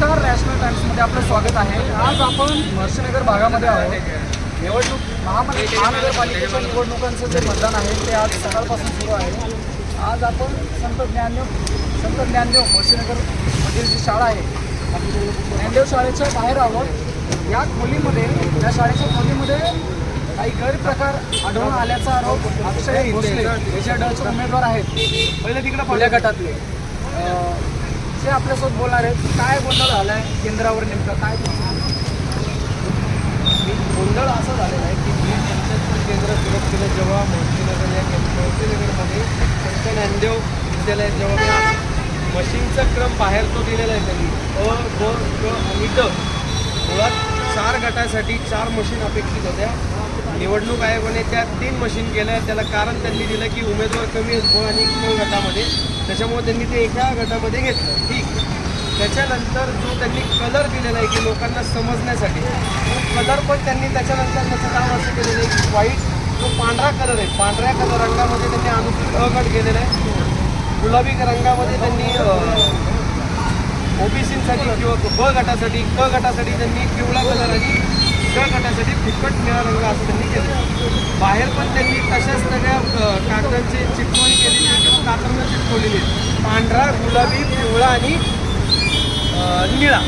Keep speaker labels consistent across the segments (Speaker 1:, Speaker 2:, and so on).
Speaker 1: नमस्कार नॅशनल टाइम्समध्ये आपलं स्वागत आहे. आज आपण महर्षीनगर भागामध्ये आहोत. निवडणूक महानगरपालिकेच्या निवडणुकांचं जे मतदान आहे ते आज सकाळपासून सुरू आहे. आज आपण संत ज्ञानदेव संत ज्ञानदेव महर्षीनगरमधील जी शाळा आहे ज्ञानदेव शाळेच्या बाहेर आहोत. या खोलीमध्ये या शाळेच्या खोलीमध्ये काही गैरप्रकार आढळून आल्याचा आरोप अक्षय भोसले याच्या डचे उमेदवार आहेत पहिले तिकडे पहिल्या गटातले. ते आपल्यासोबत बोलणार आहेत काय गोंधळ झाला आहे केंद्रावर नेमकं? काय
Speaker 2: गोंधळ? असं झालेला आहे की मी पंचायत केंद्र सुरू केलं जेव्हा मोतीनगर या मोतीनगरमध्ये संत ज्ञानदेव विद्यालयात जेव्हा मी मशीनचा क्रम बाहेर तो दिलेला आहे त्यांनी. अ ग आणि ड. मुळात चार गटासाठी चार मशीन अपेक्षित होत्या. निवडणूक आयोगाने त्या तीन मशीन केल्या. त्याला कारण त्यांनी दिलं की उमेदवार कमी असतो आणि क गटामध्ये. त्याच्यामुळे त्यांनी ते एका गटामध्ये घेतलं. ठीक. त्याच्यानंतर जो त्यांनी कलर दिलेला आहे की लोकांना समजण्यासाठी तो कलर पण त्यांनी त्याच्यानंतर त्याचं काम असं केलेलं आहे की व्हाईट जो पांढरा कलर आहे. पांढऱ्या कलर रंगामध्ये त्यांनी अनुकूल अगट गट केलेला आहे. गुलाबी रंगामध्ये त्यांनी ओबीसीसाठी किंवा ब गटासाठी क गटासाठी त्यांनी पिवळा कलर आणि क गटासाठी फिकट निळा रंग असं त्यांनी केलं. बाहेर पण त्यांनी तशाच सगळ्या कागदांची चिटकवणी केली आहे कागदांना चिटकवलेली आहे पांढरा गुलाबी पिवळा आणि निळा.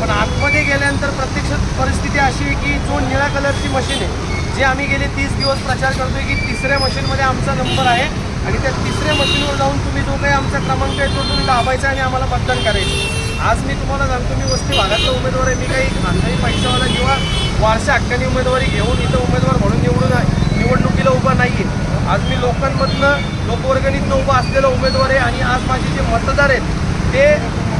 Speaker 2: पण आतमध्ये गेल्यानंतर प्रत्यक्ष परिस्थिती अशी आहे की जो निळ्या कलरची मशीन आहे जे आम्ही गेले तीस दिवस प्रचार करतोय की तिसऱ्या मशीनमध्ये आमचा नंबर आहे आणि त्या तिसऱ्या मशीनवर जाऊन तुम्ही जो काही आमचा क्रमांक आहे तो तुम्ही दाबायचा आणि आम्हाला मतदान करायचं. आज मी तुम्हाला सांगतो मी वस्ती भागातला उमेदवार आहे मी काही खानदानी पैशावाला किंवा वारशा हक्कानी उमेदवारी घेऊन इथं उमेदवार म्हणून निवडून आहे- निवडणुकीला उभा नाही आहे आज मी लोकांमधनं लोकवर्गणीतनं उभा असलेला उमेदवार आहे आणि आज माझे जे मतदार आहेत ते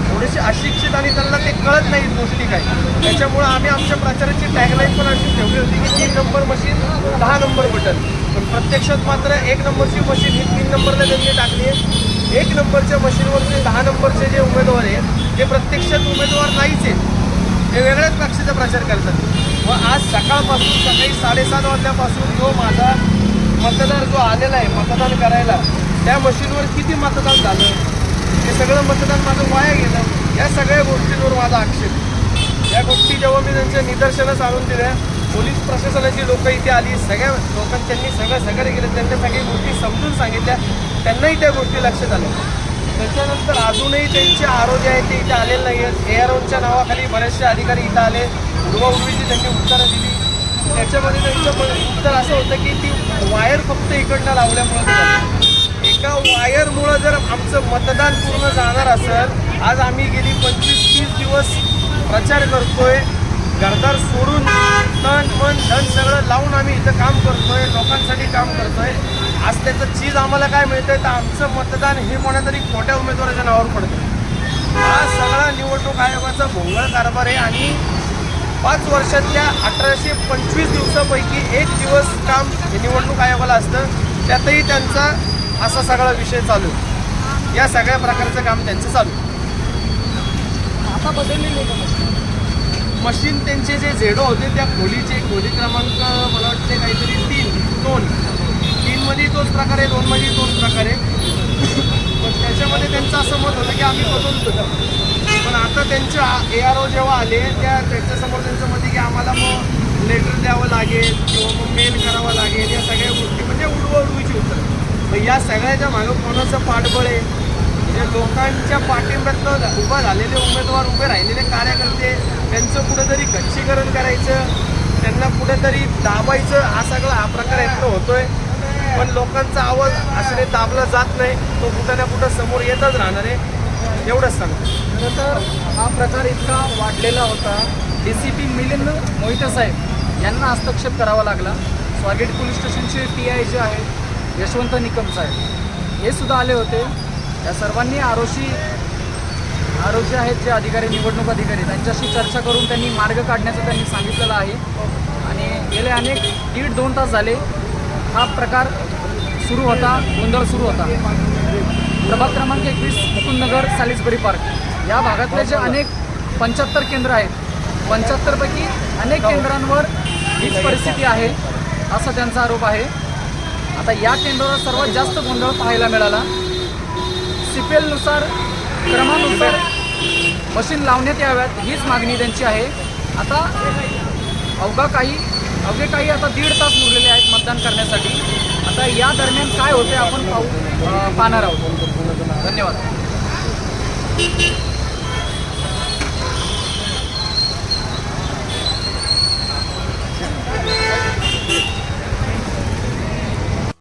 Speaker 2: थोडेसे अशिक्षित आणि त्यांना ते कळत नाहीत गोष्टी काय. त्याच्यामुळं आम्ही आमच्या प्रचाराची टॅगलाईन पण अशी ठेवली होती की तीन नंबर मशीन दहा नंबर बटन पण प्रत्यक्षात मात्र एक नंबरची मशीन ही तीन नंबरला त्यांनी टाकली आहे. एक नंबरच्या मशीनवरचे दहा नंबरचे जे उमेदवार आहेत ते प्रत्यक्षात उमेदवार नाहीच आहेत. ते वेगळ्याच पक्षाचा प्रचार करतात. व आज सकाळपासून सकाळी साडेसात वाजल्यापासून जो माझा मतदार जो आलेला आहे मतदान करायला त्या मशीनवर किती मतदान झालं? हे सगळं मतदान माझं वाया गेलं. या सगळ्या गोष्टींवर माझा आक्षेप. या गोष्टी जेव्हा मी त्यांच्या निदर्शनास आणून दिल्या पोलीस प्रशासनाची लोकं इथे आली सगळ्या लोकांनी त्यांनी सगळं सगळं केलं त्यांच्या सगळ्या गोष्टी समजून सांगितल्या त्यांनाही त्या गोष्टी लक्षात आल्या. त्याच्यानंतर अजूनही त्यांचे आरोग्य आहे ते इथे आलेले नाही आहेत. ए नावाखाली बरेचसे अधिकारी इथं आले. उडवा उडवीची त्यांनी उत्तरं दिली. त्याच्यामध्ये त्यांचं पण उत्तर असं होतं की ती वायर फक्त इकडनं लावल्यामुळं एका वायरमुळं जर आमचं मतदान पूर्ण जाणार असेल आज आम्ही गेली पंचवीस तीस दिवस प्रचार करतोय. घरदार सोडून तन मन धन सगळं लावून आम्ही इथं काम करतोय लोकांसाठी काम करतोय. आज त्याचं चीज आम्हाला काय मिळतंय तर आमचं मतदान हे कोणातरी खोट्या उमेदवाराच्या नावावर पडतं हा सगळा निवडणूक आयोगाचा भोंगळ कारभार आहे आणि पाच वर्षातल्या अठराशे पंचवीस दिवसापैकी एक दिवस काम हे निवडणूक आयोगाला असतं त्यातही त्यांचा असा सगळा विषय चालू आहे. या सगळ्या प्रकारचं काम त्यांचं चालू.
Speaker 1: आता बदललेली? मशीन
Speaker 2: त्यांचे जे झेडो होते त्या खोलीचे खोली क्रमांक मला वाटते काहीतरी तीन दोन तीनमध्ये तोच प्रकार आहे दोनमध्ये तोच प्रकार आहे. पण त्याच्यामध्ये त्यांचं असं मत होतं की आम्ही बदलतो पण आता त्यांच्या ए आर ओ जेव्हा आले त्या त्यांच्यासमोर त्यांचं मत आहे की आम्हाला मग लेटर द्यावं लागेल किंवा मग मेल करावं लागेल या सगळ्या गोष्टी. म्हणजे उडवा उडवीची उत्तर मग या सगळ्याच्या मागं कोणाचं पाठबळ आहे? म्हणजे लोकांच्या पाठिंब्यातनं उभा झालेले उमेदवार उभे राहिलेले कार्यकर्ते त्यांचं कुठेतरी गच्चीकरण करायचं त्यांना कुठेतरी दाबायचं हा सगळा हा प्रकार यातनं होतोय. पण लोकांचा आवाज अशाने दाबला जात नाही. तो कुठं ना कुठं समोर येतच राहणार आहे. एवढंच सांगतो.
Speaker 1: खरं तर हा प्रकार इतका वाढलेला होता. D C P Milind Mohite साहेब यांना हस्तक्षेप करावा लागला. स्वारगेट पोलीस स्टेशनचे टी आय जे आहेत यशवंत निकम साहेब हे सुद्धा आले होते. या सर्वांनी आरोशी आरोग्य आहेत जे अधिकारी निवडणूक अधिकारी त्यांच्याशी चर्चा करून त्यांनी मार्ग काढण्याचं त्यांनी सांगितलेलं आहे. आणि गेले अनेक दीड दोन तास झाले. हा प्रकार सुरू होता गोंधळ सुरू होता. प्रभाग क्रमांक एकवीस मुकुंदनगर सालिसबरी पार्क. या भागातले जे अनेक पंच्याहत्तर केंद्र आहेत पंच्याहत्तरपैकी अनेक केंद्रांवर हीच परिस्थिती आहे असा त्यांचा आरोप आहे. आता या केंद्रावर सर्वात जास्त गोंधळ पाहायला मिळाला. सीपीएलनुसार क्रमानुसार मशीन लावण्यात याव्यात हीच मागणी त्यांची आहे. आता अवघा काही अवघे काही आता दीड तास उरलेले आहेत मतदान करण्यासाठी. आता या दरम्यान काय होते आपण पाहू पाहणार आहोत. धन्यवाद.